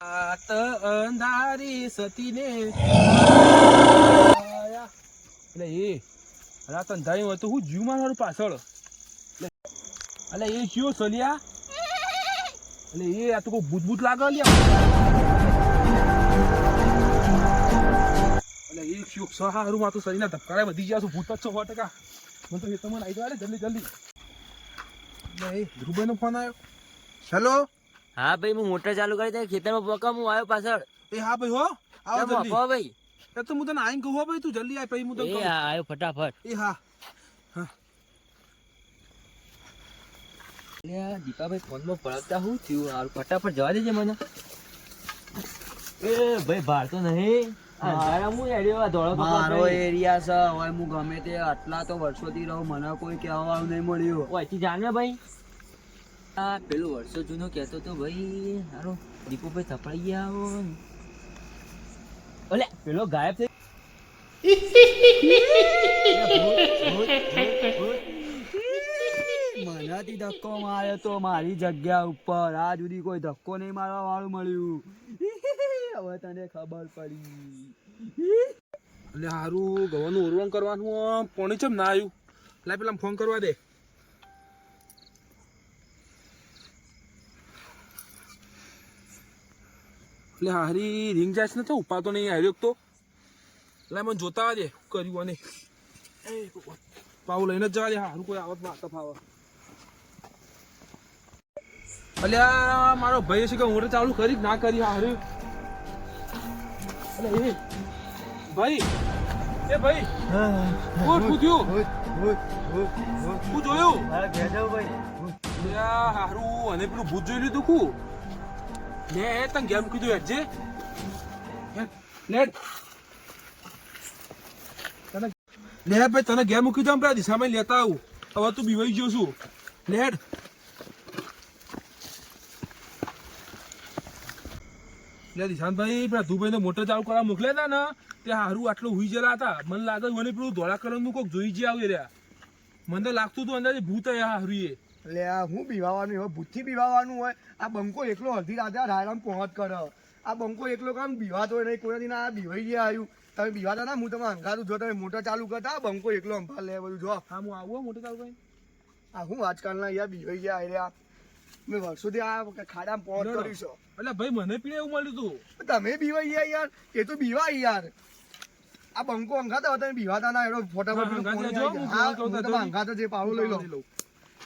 રાત અંધારી સતીને એટલે એ રાત અંધારી હોય તો હું જીવ મારું પાછળ. એટલે એ કયો સલિયા? એટલે એ, આ તો કોઈ ભૂત લાગે એટલે વધી ગયા છું, ભૂત જ છો સો ટકા. મને તો જલ્દી જલ્દી. એટલે એ ફોન આવ્યો. હેલો હા ભાઈ હું મોટર ચાલુ કરી દે ખેતરમાં પકમ હું આવ્યો પાછળ. એ હા ભાઈ હો આવો જલ્દી. આપો ભાઈ? એ તો હું તને આઈને કહું હો ભાઈ તું જલ્દી આય ભાઈ હું તને કહું. હા આવ્યો ફટાફટ. એ હા. દીપાભાઈ ફોનમાં હું થયું? હારું ફટાફટ જવા દેજે મને. એ ભાઈ ભાર તો નહીં. હું. મારો એરિયા છે હવે હું ગમે તે આટલા તો વર્ષોથી રહું મને કોઈ કહેવા વાળું નહીં મળ્યું. ઓયથી જાને ભાઈ? આ પેલું વર્ષો જૂનો કહેતો તો ભાઈ, હારો, દીપુભાઈ થપડાઈ ગયા ને. ઓલે, પેલો ગાયબ થઈ મનાથી ધક્કો માર્યો તો મારી જગ્યા ઉપર. આ જુદી કોઈ ધક્કો નહીં મારવા વાળું મળ્યું. હવે તને ખબર પડી. એટલે સારું ગવાનું ઓરવણ કરવાનું પણ ચમ ના આવ્યું લાય પેલા ફોન કરવા દે. એટલે હારી રિંગ જાય છે ને તો ઉપાતો નહીં આવ્યો તો. એટલે મને જોતા દે કર્યું અને. પાવ લઈને જ જવા દે હારું કોઈ આવત વાત ફાવે. અલ્યા મારો ભાઈ છે કે મોટર ચાલુ કરી ના કરી હારું. અલે એ ભાઈ એ ભાઈ શું થયું? શું જોયું? ભાઈ. હારું અને પેલું ભૂત જોઈ લીધું કુ લે તને મૂકી દો હેડજે હેડ, લેડ તને લે ભાઈ તને ઘેર મૂકી દો પેલા દિશામાં લેતા આવું હવે તું બીવાઈ ગયો લે દિશાંતભાઈ પેલા ધુભાઈને મોટર ચાલુ કરવા મોકલ્યા હતા ને તે હારું આટલું હુઈ ગયેલા હતા મને લાગે મને પેલું ધોળા કલરનું કોઈક જોઈ જે આવી રહ્યા મને લાગતું હતું અંદાજે ભૂત હારું એ એટલે આ હું બીવાવાનું હોય ભૂતથી બીવાવાનું હોય આ બંકો એકલો અડધી રાતે આ રાયરામ પહોંચ કરે. આ બંકો એકલો કામ બીવાતો હોય નહીં કોઈનાથી ના આ બીવાઈ ગયા આવ્યું તમે બીવાતા ના હું તમે અંગારું જો તમે મોટર ચાલુ કરતા આ બંકો એકલો અંભાર લે બધું જો. હા હું આવું મોટર ચાલુ કરી આ હું આજકાલના યાર બીવાઈ ગયા આવ્યા મેં વર્ષોથી આ ખાડામાં પહોંચ. કર્યું છે. એટલે ભાઈ મને પીડે એવું મળ્યું હતું તમે બીવાઈ ગયા યાર એ તો બીવાય યાર. આ બંકો અંગાતા હતા તમે બીવાતા ના એનો ફોટા પર અંગાત જ પાવડો લઈ લો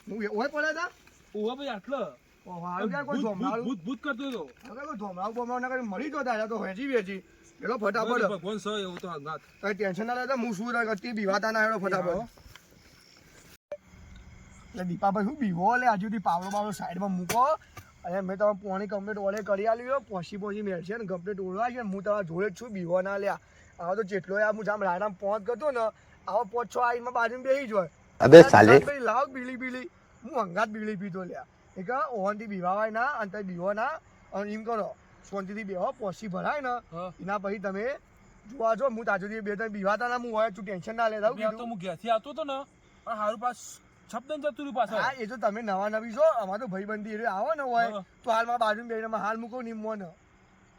હું ઓય પડ્યા હતા ઓહો ભાઈ આટલો. ઓહો, હારું ક્યાં કોઈ ભૂત ભૂત ધોમરાળું ભૂત ભૂત કરતો હતો. ધોમરાવ બોમરાવ ના મરી ગયો હતા તો વેચી વેચી. પેલો ફટાફટ. ભગવાન સ એવું તો અંગાત કઈ ટેન્શન ના લેતા હું શું કરતી બીવાતા ના હેડો ફટાફટ. એટલે દીપાભાઈ શું બીવો લે? હજુ સુધી પાવડો બાવડો સાઈડમાં મૂકો. અને મેં તમારે પોણી કમ્પ્લીટ ઓલે કરી આલ્યો પોસી પોસી મેળશે ને કમ્પ્લીટ ઓળવા છે હું તમારા જોડે જ છું બીવો ના લ્યા. આવો તો જેટલો યાર હું જામ પહોંચ કરતો ને આવો પોચ છ આઈમાં બેસી જ હોય. અબે સાલે. લાવ બીલી બીલી. હું અંગાત બીલી પીધો લ્યા. એક કહે ઓવનથી બીવાવાય ના અને તમે બીવો ના. અને એમ કરો શાંતિથી બેહો પોસી ભરાય ને એના પછી તમે જોવા જો હું તાજો બે ત્રણ બીવાતા ના હું હોય તું ટેન્શન ના લેતા હું તો હું ઘેરથી આવતો હતો ને હારું પાસ છપદન જતું રહ્યું પાછળ હા એ તો તમે નવા નવી છો અમાર તો ભાઈબંધી એટલે આવો ને હોય તો હાલમાં બાજુ બેહીને હાલ મૂકો નિમો ને.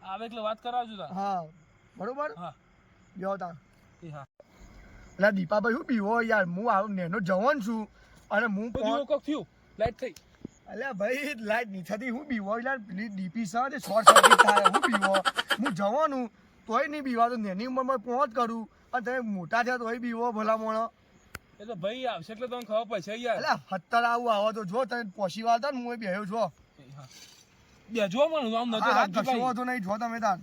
આવે એટલે વાત કરાવજો હા બરોબર? હા. જો તા એ હા. એટલે દીપાભાઈ શું બીવો યાર હું આવું નેનો જવાન છું. અને હું કોક થયું? લાઈટ થઈ. અલ્યા ભાઈ લાઈટ નહીં થતી. હું બીવો યાર પેલી ડીપી સર શોર્ટ સર્કિટ થાય. હું બીવો હું જવાનું. તોય નહીં પીવા તો નેની ઉંમરમાં પહોંચ કરું. અને તમે મોટા થયા તોય બીવો ભલા મોણો એ તો ભાઈ આવશે એટલે તમને ખબર પડશે યાર. એટલે હત્તર આવું આવો તો જો તમે પોસી વાળતા ને હું બેહ્યો છો. બેજો મને આમ રાખજો કશો નહીં જો તમે તાર.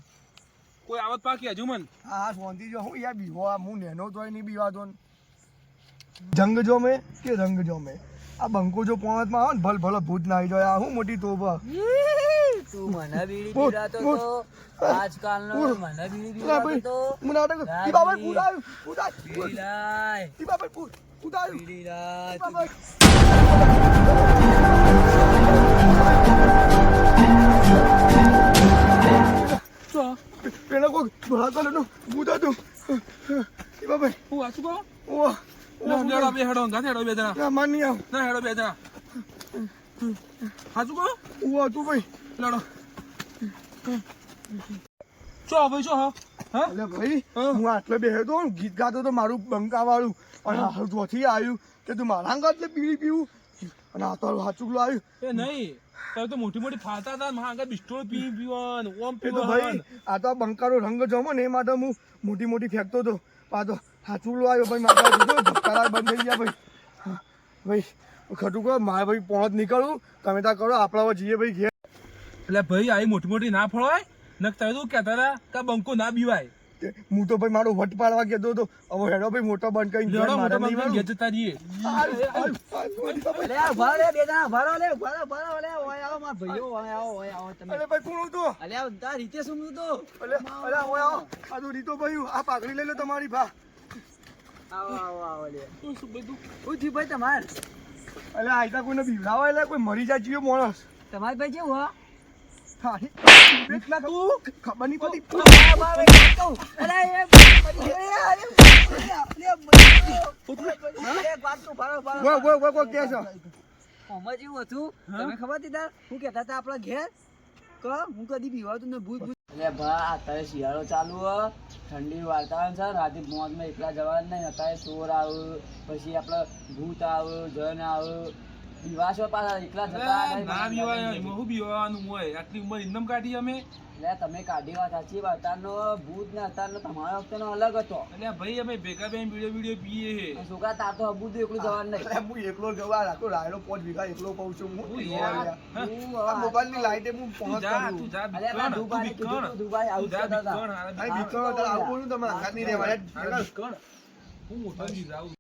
કોઈ આવત પાકી હજુ મન? હા સોંધી જો. હું યાર બીવો આ હું નેનો તોય નહીં બીવાતો ને. જંગ જો મેં કે રંગ જો મેં? આ બંકો જો પોણતમાં આવે ને ભલ ભલ ભૂત ના આવી જાય. આ હું મોટી તોબા તું મને બીડી ઉઠ, તો. આજકાલનો. મને બીડી પીવડાવતો તો. હું નાટક ઈ બાબા ભૂત આવ્યું. બીડી લાય ઈ બાબા ભૂત. આવ્યું. બીડી લાય ભૂત હતું ઈ બાબા હું વાંચું કહો? ઓ હેડો બે હેડો ગાંઠ હેડો બે જણા. ના માન આવ. ના હેડો બે જણા. હાચું કહો? ઓ તું ભાઈ. લડો. શું હવે શું હા? એટલે ભાઈ હા. આટલે બેઠો તો ગીત ગાતો તો મારું બંકા વાળું અને આ જોથી આવ્યું કે તું મારા એટલે બીડી પીવું? અને આ તો હાચુકલો આવ્યું એ નહીં તો મોટી મોટી ફાતા હતા મારા આગળ બિસ્ટોલ પી પીવાનું ઓમ એ તો ભાઈ પીવાનું. આ તો બંકારો રંગ જમો ને એ માટે હું મોટી મોટી ફેંકતો હતો. આ તો હાચુકલો આવ્યો ભાઈ મારા બંધ થઈ ગયા ભાઈ. ભાઈ ખટું કહો મારે ભાઈ પહોંચ નીકળું તમે ત્યાં કરો આપણા જઈએ ભાઈ ઘેર. એટલે ભાઈ આવી મોટી મોટી ના ફળવાય? નક તમે તો કહેતા હતા? કે બંકો ના બીવાય. હું તો ભાઈ મારો વટ પાડવા કહેતો હતો હવે હેડો ભાઈ મોટો બંધ કરીને ઘેર મોટો જતા રહીએ લે બે જણા ઊભા લે ઊભા રહો લે ઓય આવો માર ભાઈઓ ઓય આવો ઓય આવો તમે. અરે ભાઈ કોણ તો અલે આ તાર રીતે શું તો. અલે અલે ઓય આવો. આ તો રીતો ભાઈ આ પાઘડી લઈ લો તમારી ભા. આવો આવો આવો લે. શું શું બધું? થયું ભાઈ તમાર. અલે આયતા કોઈને બીવડાવે એટલે કોઈ મરી જાય જીવ માણસ. તમારી ભાઈ કેવું હા? તું? ખબર નહીં પડી અલે એ અરે અરે અરે વાત તો ભારો ભારો ગો ગો ગો ગો કે છે? આમાં જેવું હતું. તમે ખબર હતી હું કહેતા હતા આપણા ઘેર ક હું કદી પીવાતું ને ભૂત એટલે ભા અત્યારે શિયાળો ચાલુ હ. ઠંડી વાતાવરણ છે રાતે મોજમાં એકલા જવાનું નહીં. અત્યારે ચોર આવ્યું પછી આપણે ભૂત આવ્યું જન આવે. પીવાશો પાછા એકલા જતા ના બીવાય એમાં બીવાનું હોય. આટલી ઉંમર ઇન્દમ કાઢી અમે? એટલે તમે કાઢી વાત સાચી વાત અત્યારનો ભૂત ને અત્યારનો તમારા વખતેનો અલગ હતો. એટલે ભાઈ અમે ભેગા બેન વીડિયો વીડિયો પીએ હે. છોકરા તાર તો હબુ તો એકલું જવાનું નહીં. અરે હું એકલો જવા રાખો રાયડો પોચ વીઘા એકલો કહું છું હું હવે મોબાઈલની લાઈટે હું પહોંચ કરું. તું જા દુબાઈ તું દુબાઈ આવું જા તારે આવું બોલું તમે અંગાત નહીં રહેવાય? હું મોટો બી જાઉં.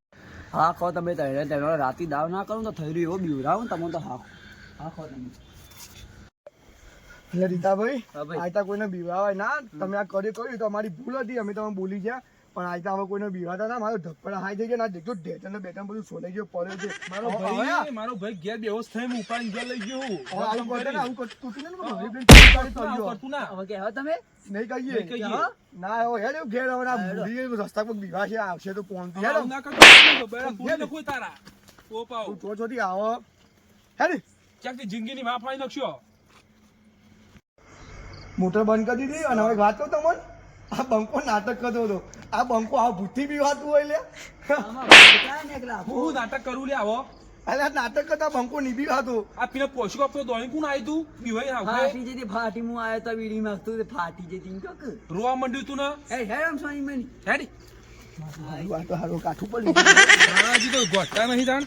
હા ખો તમે તૈયાર તૈયાર રાતી દાવ ના કરું તો થઈ રહ્યું એવો બીવરાવ ને તમે તો હા હા તમે. એટલે રીતાભાઈ આ. કોઈને બીવાવાય ના. તમે આ કર્યું કર્યું તો અમારી ભૂલ હતી. અમે તમે બોલી ગયા. પણ આયતા હવે કોઈને બીવાતા ના મારો ધપ્પડ હાઈ થઈ ગયો ના દેખજો ઢેચણ ને બેટન બધું સોલાઈ ગયો પડ્યો છે. મારો હવે- હવે ભાઈ મારો ભાઈ ગેર બેહોશ થઈને હું ઘેર લઈ ગયો હું. હવે આવું કરતા ના આવું કરતું તું ને તો મારી બેન આવું. કરતું? ના. હવે કે હવે તમે? નહીં કહીએ? ના હવે હેડ એવું ઘેર હવે ના ભૂલી રસ્તા પર બીવા છે આવશે તો પહોંચતી હેડ. ના કરતો. તોડી નાખું તારા. ઓપ આવું. તું છોથી આવો. હેડ. ક્યાંકથી જિંદગીની માં ફાડી નાખશો મોટર બંધ કરી દીધી અને હવે વાત કહું તમને? આ બંકો નાટક કરતો હતો. આ બંકો આ ભૂતથી બી વાતું હોય લે. ને. હું નાટક કરું લે આવો. અલે આ નાટક કરતા બંકો નીબી વાતો આ પીને પોષકો આપતો દોડી કોણ આવ્યું તું? બીવાઈ હાવ. ફાટી જતી ફાટી હું આવ્યો તો વીડી માંગતો તે ફાટી જતી કહો રોવા મંડ્યું તું ને? એ હેરામ સ્વામી મની. હેડી. આ તો હારું કાઠું પડ્યું હજી તો ગોઠતા નહીં તાણ.